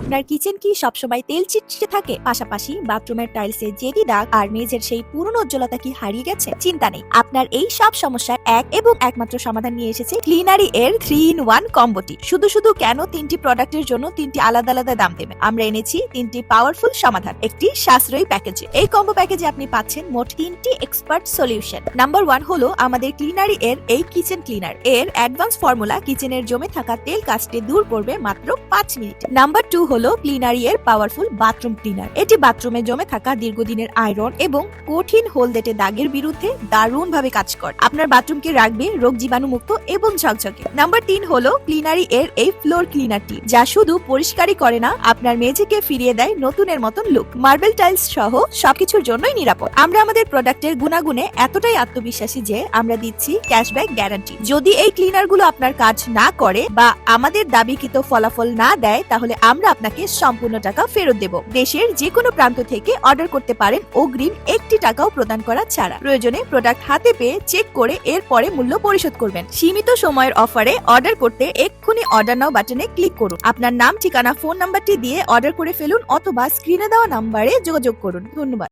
আপনার কিচেন কি সবসময় তেল চিটচিটে থাকে? পাশাপাশি বাথরুমের টাইলসে জেদি দাগ আর মেঝের সেই পুরনো উজ্জ্বলতা কি হারিয়ে গেছে? চিন্তা নেই। আপনার এই সব সমস্যার এক এবং একমাত্র সমাধান নিয়ে এসেছে ক্লিনারি এর থ্রি ইন ওয়ান কম্বোটি। শুধু শুধু কেন তিনটি প্রোডাক্টের জন্য তিনটি আলাদা আলাদা দাম দেবে আমরা এনেছি তিনটি পাওয়ারফুল সমাধান, একটি সাশ্রয়ী প্যাকেজে এই কম্বো প্যাকেজে আপনি পাচ্ছেন মোট তিনটি এক্সপার্ট সলিউশন নাম্বার ওয়ান হলো আমাদের ক্লিনারি এর এই কিচেন ক্লিনার এর অ্যাডভান্স ফর্মুলা কিচেনের জমে থাকা তেল কাজটি দূর করবে মাত্র পাঁচ মিনিট। নাম্বার টু হলো ক্লিনারি এর পাওয়ারফুল বাথরুম ক্লিনার। এটি বাথরুমে জমে থাকা দীর্ঘদিনের আয়রন এবং কঠিন হলদেটে দাগের বিরুদ্ধে দারুণ ভাবে কাজ করে। আপনার বাথরুমকে রাখবে রোগ জীবাণু মুক্ত এবং ঝকঝকে। নাম্বার তিন হলো ক্লিনারি এর এই ফ্লোর ক্লিনারটি, যা শুধু পরিষ্কারই করে না, আপনার মেঝেকে ফিরিয়ে দেয় নতুনের মতন লুক। মার্বেল টাইলস সহ সবকিছুর জন্যই নিরাপদ। আমরা আমাদের প্রোডাক্টের গুণাগুণে এতটাই আত্মবিশ্বাসী যে আমরা দিচ্ছি ক্যাশব্যাক গ্যারান্টি। যদি এই ক্লিনারগুলো আপনার কাজ না করে বা আমাদের দাবিকৃত ফলাফল না দেয়, তাহলে আমরা আপনাকে সম্পূর্ণ টাকা ফেরত দেব। দেশের যে কোনো প্রান্ত থেকে অর্ডার করতে পারেন অগ্রিম একটি টাকাও প্রদান করা ছাড়া। প্রয়োজনে প্রোডাক্ট হাতে পেয়ে চেক করে এরপরে মূল্য পরিশোধ করবেন। সীমিত সময়ের অফারে অর্ডার করতে এক্ষুনি অর্ডার নাও বাটনে ক্লিক করুন। আপনার নাম, ঠিকানা, ফোন নাম্বারটি দিয়ে অর্ডার করে ফেলুন অথবা স্ক্রিনে দেওয়া নাম্বারে যোগাযোগ করুন। ধন্যবাদ।